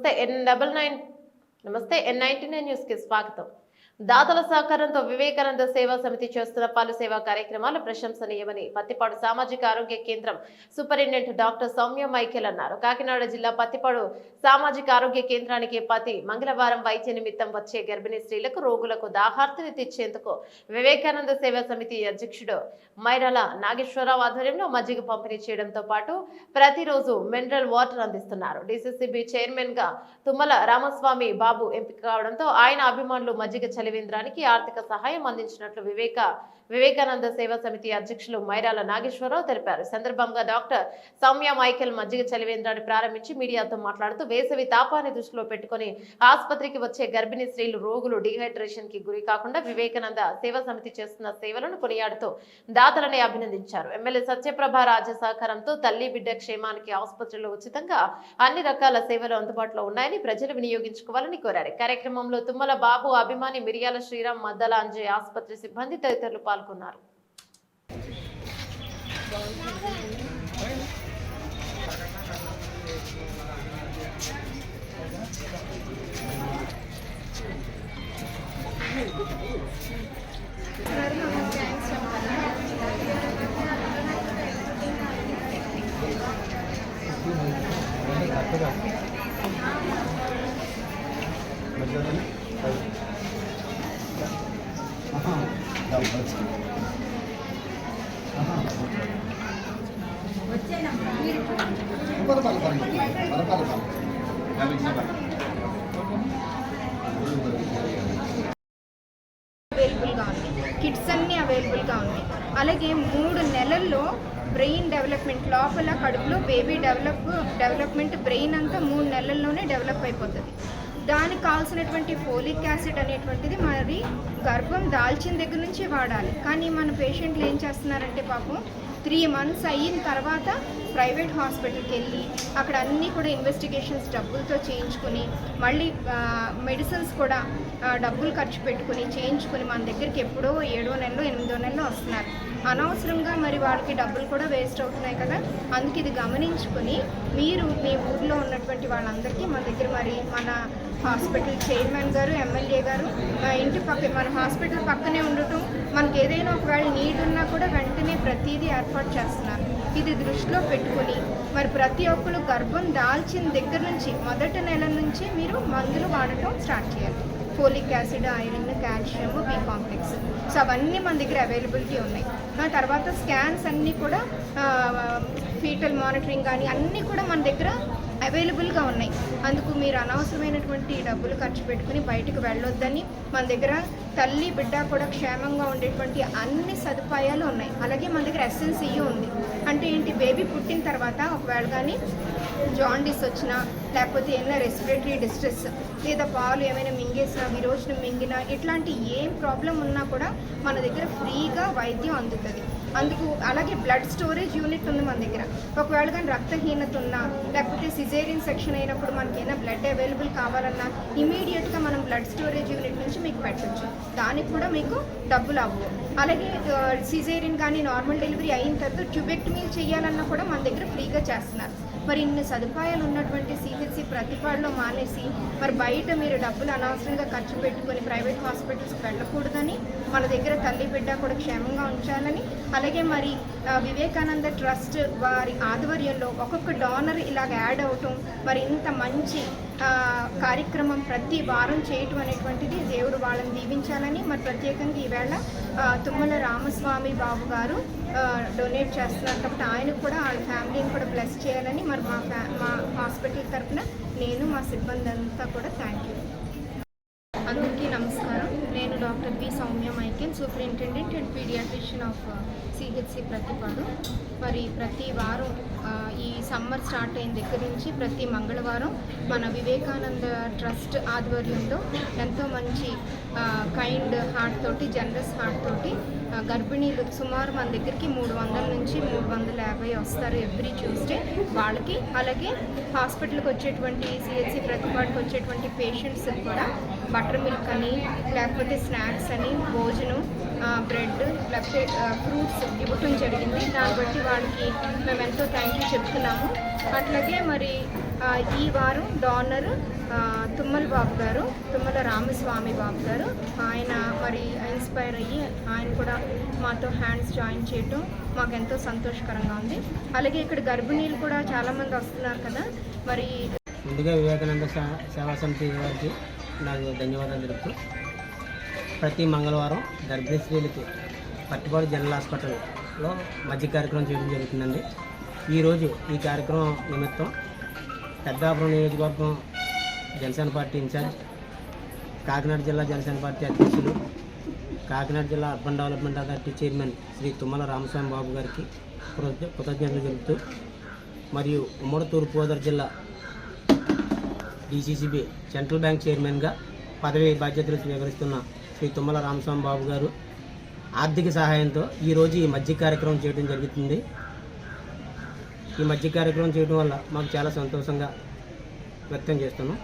నమస్తే N double nine నమస్తే N ninety nine న్యూస్కి స్వాగతం దాతల సహకారంతో వివేకానంద సేవా సమితి చేస్తున్న పలు సేవా కార్యక్రమాలు ప్రశంసనీయమని పత్తిపాడు సామాజిక ఆరోగ్య కేంద్రం సూపరింటెండెంట్ డాక్టర్ సౌమ్య మైఖేల్ అన్నారు. కాకినాడ జిల్లా పత్తిపాడు సామాజిక ఆరోగ్య కేంద్రానికి పతి మంగళవారం వైద్య నిమిత్తం వచ్చే గర్భిణీ స్త్రీలకు రోగులకు దాహార్తిని తెచ్చేందుకు వివేకానంద సేవా సమితి అధ్యక్షుడు మైరాల నాగేశ్వరరావు ఆధ్వర్యంలో మజ్జిగ పంపిణీ చేయడంతో పాటు ప్రతిరోజు మినరల్ వాటర్ అందిస్తున్నారు. డిసిసిబి చైర్మన్గా తుమ్మల రామస్వామి బాబు ఎంపిక కావడంతో ఆయన అభిమానులు మజ్జిగ చలివేంద్రానికి ఆర్థిక సహాయం అందించినట్లు వివేక వివేకానంద సేవా సమితి అధ్యక్షులు మైరాల నాగేశ్వరరావు తెలిపారు. సందర్భంగా డాక్టర్ సౌమ్య మైకేల్ మజ్జిగ చలివేంద్రాన్ని ప్రారంభించి మీడియాతో మాట్లాడుతూ వేసవి తాపాన్ని దృష్టిలో పెట్టుకుని ఆసుపత్రికి వచ్చే గర్భిణీ స్త్రీలు రోగులు డిహైడ్రేషన్కి గురి కాకుండా వివేకానంద సేవా సమితి చేస్తున్న సేవలను కొనియాడుతూ దాతలని అభినందించారు. ఎమ్మెల్యే సత్యప్రభ రాజ్య సహకారంతో తల్లి బిడ్డ క్షేమానికి ఆసుపత్రిలో ఉచితంగా అన్ని రకాల సేవలు అందుబాటులో ఉన్నాయని ప్రజలు వినియోగించుకోవాలని కోరారు. కార్యక్రమంలో తుమ్మల బాబు అభిమాని మిరియాల శ్రీరామ్ మద్దల అంజయ్ ఆసుపత్రి సిబ్బంది తదితరులు పాల్గొన్నారు. అవైలబుల్గా ఉంది కిట్స్ అన్నీ అవైలబుల్గా ఉన్నాయి. అలాగే మూడు నెలల్లో బ్రెయిన్ డెవలప్మెంట్ లోపల కడుపులో బేబీ డెవలప్ డెవలప్మెంట్ బ్రెయిన్ అంతా మూడు నెలల్లోనే డెవలప్ అయిపోతుంది. దానికి కావాల్సినటువంటి ఫోలిక్ యాసిడ్ అనేటువంటిది మరి గర్భం దాల్చిన దగ్గర నుంచి వాడాలి. కానీ మన పేషెంట్లు ఏం చేస్తున్నారంటే పాపం త్రీ మంత్స్ అయిన తర్వాత ప్రైవేట్ హాస్పిటల్కి వెళ్ళి అక్కడ అన్నీ కూడా ఇన్వెస్టిగేషన్స్ డబ్బులతో చేయించుకుని మళ్ళీ మెడిసిన్స్ కూడా డబ్బులు ఖర్చు పెట్టుకుని చేయించుకుని మన దగ్గరికి ఎప్పుడో ఏడో నెలలో ఎనిమిదో నెలలో వస్తున్నారు. అనవసరంగా మరి వాళ్ళకి డబ్బులు కూడా వేస్ట్ అవుతున్నాయి కదా? అందుకే ఇది గమనించుకుని మీరు మీ ఊర్లో ఉన్నటువంటి వాళ్ళందరికీ మన దగ్గర మరి మన హాస్పిటల్ చైర్మన్ గారు ఎమ్మెల్యే గారు ఇంటి పక్క మన హాస్పిటల్ పక్కనే ఉండటం మనకి ఏదైనా ఒకవేళ నీడ్ ఉన్నా కూడా వెంటనే ప్రతిదీ ఏర్పాటు చేస్తున్నారు. ఇది దృష్టిలో పెట్టుకుని మరి ప్రతి ఒక్కరు గర్భం దాల్చిన దగ్గర నుంచి మొదటి నెల నుంచి మీరు మందులు వాడటం స్టార్ట్ చేయాలి. Folic acid iron calcium B complex. So అవన్నీ మన దగ్గర అవైలబిలిటీ ఉన్నాయి. ఆ తర్వాత స్కాన్స్ అన్నీ కూడా ఫీటల్ మానిటరింగ్ కానీ అన్నీ కూడా మన దగ్గర అవైలబుల్గా ఉన్నాయి. అందుకు మీరు అనవసరమైనటువంటి డబ్బులు ఖర్చు పెట్టుకుని బయటకు వెళ్ళొద్దని మన దగ్గర తల్లి బిడ్డ కూడా క్షేమంగా ఉండేటువంటి అన్ని సదుపాయాలు ఉన్నాయి. అలాగే మన దగ్గర ఎస్ఎన్సీయూ ఉంది. అంటే ఏంటి? బేబీ పుట్టిన తర్వాత ఒకవేళ కానీ జాండీస్ వచ్చినా లేకపోతే ఏమైనా రెస్పిరేటరీ డిస్ట్రెస్ లేదా పాలు ఏమైనా మింగేసినా విరోచనం మింగినా ఇట్లాంటి ఏం ప్రాబ్లం ఉన్నా కూడా మన దగ్గర ఫ్రీగా వైద్యం అందుతుంది. అందుకు అలాగే బ్లడ్ స్టోరేజ్ యూనిట్ ఉంది మన దగ్గర. ఒకవేళ కానీ రక్తహీనత ఉన్నా లేకపోతే సిజేరియన్ సెక్షన్ అయినప్పుడు మనకి ఏమైనా బ్లడ్ అవైలబుల్ కావాలన్నా ఇమీడియట్గా మనం బ్లడ్ స్టోరేజ్ యూనిట్ నుంచి మీకు పెట్టచ్చు. దానికి కూడా మీకు డబ్బులు అవ్వవు అలాగే సిజేరియన్ కానీ నార్మల్ డెలివరీ అయిన తర్వాత ట్యూబెక్టమీ చేయాలన్నా కూడా మన దగ్గర ఫ్రీగా చేస్తున్నారు. మరి ఇన్ని సదుపాయాలు ఉన్నటువంటి సిహెచ్సి ప్రతిపాడులో మానేసి మరి బయట మీరు డబ్బులు అనవసరంగా ఖర్చు పెట్టుకొని ప్రైవేట్ హాస్పిటల్స్కి వెళ్ళకూడదని మన దగ్గర తల్లి బిడ్డ కూడా క్షేమంగా ఉంచాలని అలాగే మరి వివేకానంద ట్రస్ట్ వారి ఆధ్వర్యంలో ఒక్కొక్క డోనర్ ఇలాగ యాడ్ అవటం మరి ఇంత మంచి కార్యక్రమం ప్రతి వారం చేయటం అనేటువంటిది దేవుడు వాళ్ళని దీవించాలని మరి ప్రత్యేకంగా ఈవేళ తుమ్మల రామస్వామి బాబు గారు డొనేట్ చేస్తున్నారు. కాబట్టి ఆయనకు కూడా వాళ్ళ ఫ్యామిలీని కూడా బ్లెస్ చేయాలని మరి మా ఫ్యా మా హాస్పిటల్ తరఫున నేను మా సిబ్బంది అంతా కూడా థ్యాంక్ యూ అందరికీ నమస్కారం. నేను doctor B. Soumya Michael superintendent and paediatrician of CHC Prathipadu. మరి ప్రతి వారం ఈ సమ్మర్ స్టార్ట్ అయిన దగ్గర నుంచి ప్రతి మంగళవారం మన వివేకానంద ట్రస్ట్ ఆధ్వర్యంలో ఎంతో మంచి కైండ్ హార్ట్ తోటి జనరస్ హార్ట్ తోటి గర్భిణీలు సుమారు మన దగ్గరికి మూడు వందల నుంచి మూడు వందల యాభై వస్తారు ఎవ్రీ ట్యూస్డే వాళ్ళకి. అలాగే హాస్పిటల్కి వచ్చేటువంటి సిహెచ్సి ప్రతిపాటుకు వచ్చేటువంటి పేషెంట్స్ కూడా బటర్ మిల్క్ అని లేకపోతే స్నాక్స్ అని భోజనం బ్రెడ్ లేకపోతే ఫ్రూట్స్ ఇవ్వటం జరిగింది. దాన్ని బట్టి వాళ్ళకి మేము ఎంతో థ్యాంక్ యూ చెప్తున్నాము. అట్లాగే మరి ఈ వారం డోనర్ తుమ్మల బాబు గారు తుమ్మల రామస్వామి బాబు గారు ఆయన మరి ఇన్స్పైర్ అయ్యి ఆయన కూడా మాతో హ్యాండ్స్ జాయిన్ చేయటం మాకు ఎంతో సంతోషకరంగా ఉంది. అలాగే ఇక్కడ గర్భిణీలు కూడా చాలామంది వస్తున్నారు కదా. మరి ముందుగా వివేకానంద సేవా సమితి వారికి నాకు ధన్యవాదాలు తెలుపుతూ ప్రతి మంగళవారం గర్భిణీ స్త్రీలకి పట్టుబాటు జనరల్ హాస్పిటల్లో మధ్య కార్యక్రమం చేయడం జరుగుతుందండి. ఈరోజు ఈ కార్యక్రమం నిమిత్తం పెద్దాపురం నియోజకవర్గం జనసేన పార్టీ ఇన్ఛార్జ్ కాకినాడ జిల్లా జనసేన పార్టీ అధ్యక్షులు కాకినాడ జిల్లా urban development authority chairman Shri Tummala Ramaswamy Babu గారికి కృతజ్ఞతలు తెలుపుతూ మరియు ఉమ్మడి తూర్పుగోదావరి జిల్లా డీసీసీబీ సెంట్రల్ బ్యాంక్ చైర్మన్గా పదవి బాధ్యతలు స్వీకరిస్తున్న శ్రీ తుమ్మల రామస్వామి బాబు గారు ఆర్థిక సహాయంతో ఈరోజు ఈ మధ్య కార్యక్రమం చేయడం జరుగుతుంది. ఈ మధ్య కార్యక్రమం చేయడం వల్ల మాకు చాలా సంతోషంగా వ్యక్తం చేస్తున్నాం.